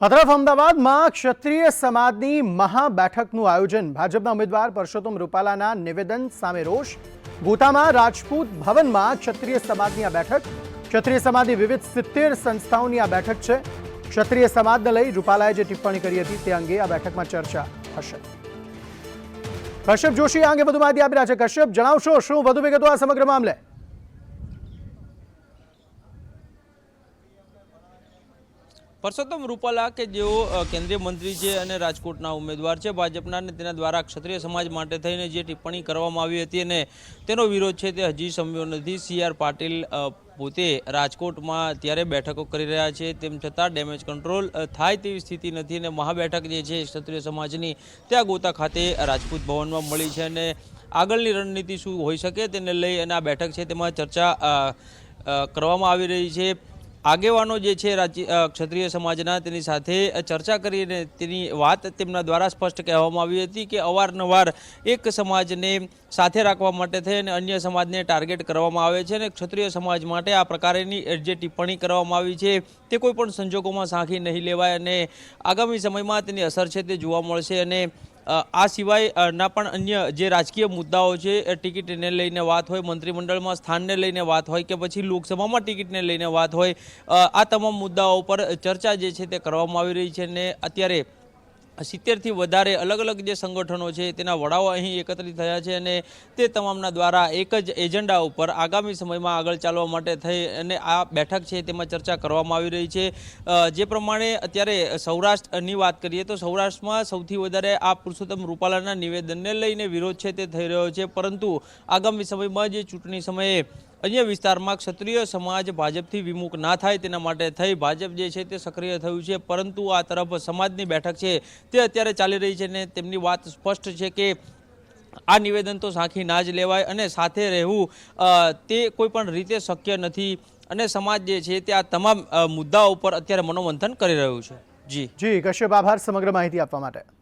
આ અમદાવાદમાં ક્ષત્રિય સમાજની મહાબેઠકનું આયોજન. ભાજપના ઉમેદવાર પરસોત્તમ રૂપાલાના નિવેદન સામે રોષ. ગોતામાં રાજપૂત ભવનમાં ક્ષત્રિય સમાજની આ બેઠક. ક્ષત્રિય સમાજની વિવિધ સિત્તેર સંસ્થાઓની આ બેઠક છે. ક્ષત્રિય સમાજને લઈ રૂપાલાએ જે ટિપ્પણી કરી હતી તે અંગે આ બેઠકમાં ચર્ચા થશે કશ્યપ જોશી આ અંગે વધુ માહિતી આપી રહ્યા છે. કશ્યપ, જણાવશો શું વધુ વિગતો આ સમગ્ર મામલે? પરસોત્તમ રૂપાલા કે જેઓ કેન્દ્રીય મંત્રી છે અને રાજકોટના ઉમેદવાર છે, ભાજપના અને તેના દ્વારા ક્ષત્રિય સમાજ માટે થઈને જે ટિપ્પણી કરવામાં આવી હતી અને તેનો વિરોધ છે તે હજી સમ્યો નથી. સી. આર. પાટીલ પોતે રાજકોટમાં ત્યારે બેઠકો કરી રહ્યા છે. તેમ છતાં ડેમેજ કંટ્રોલ થાય તેવી સ્થિતિ નથી અને મહાબેઠક જે છે ક્ષત્રિય સમાજની ત્યાં ગોતા ખાતે રાજપૂત ભવનમાં મળી છે અને આગળની રણનીતિ શું હોઈ શકે તેને લઈ અને આ બેઠક છે તેમાં ચર્ચા કરવામાં આવી રહી છે. આગેવાનો જે છે, રાજ્ય ક્ષત્રિય સમાજના તેની સાથે ચર્ચા કરીને તેની વાત તેમના દ્વારા સ્પષ્ટ કહેવામાં આવી હતી કે અવારનવાર એક સમાજને સાથે રાખવા માટે થઈ અને અન્ય સમાજને ટાર્ગેટ કરવામાં આવે છે અને ક્ષત્રિય સમાજ માટે આ પ્રકારની જે ટિપ્પણી કરવામાં આવી છે, તે કોઈ પણ સંજોગોમાં સાંખી નહીં લેવાય અને આગામી સમયમાં તેની અસર છે તે જોવા મળશે અને આ સિવાયના પણ અન્ય જે રાજકીય મુદ્દાઓ છે ટિકિટને લઈને વાત હોય, મંત્રીમંડળમાં સ્થાનને લઈને વાત હોય કે પછી લોકસભામાં ટિકિટને લઈને વાત હોય આ તમામ મુદ્દાઓ પર ચર્ચા જે છે તે કરવામાં આવી રહી છે અને અત્યારે સિત્તેરથી વધારે અલગ અલગ જે સંગઠનો છે, તેના વડાઓ અહીં એકત્રિત થયા છે અને તે તમામના દ્વારા એક જ એજન્ડા ઉપર આગામી સમયમાં આગળ ચાલવા માટે થઈ અને આ બેઠક છે તેમાં ચર્ચા કરવામાં આવી રહી છે. જે પ્રમાણે અત્યારે સૌરાષ્ટ્રની વાત કરીએ તો સૌરાષ્ટ્રમાં સૌથી વધારે આ પુરુષોત્તમ રૂપાલાના નિવેદનને લઈને વિરોધ છે તે થઈ રહ્યો છે. પરંતુ આગામી સમયમાં જે ચૂંટણી સમયે અન્ય વિસ્તારમાં ક્ષત્રિય સમાજ ભાજપથી વિમુખ ના થાય તેના માટે થઈ ભાજપ જે છે તે સક્રિય થયું છે, પરંતુ આ તરફ સમાજની બેઠક છે તે અત્યારે ચાલી રહી છે અને તેમની વાત સ્પષ્ટ છે કે આ નિવેદન તો સાંખી ના જ લેવાય અને સાથે રહેવું તે કોઈ પણ રીતે શક્ય નથી અને સમાજ જે છે તે આ તમામ મુદ્દાઓ ઉપર અત્યારે મનોમંથન કરી રહ્યું છે. જી. જી, કશ્યપ આભાર સમગ્ર માહિતી આપવા માટે.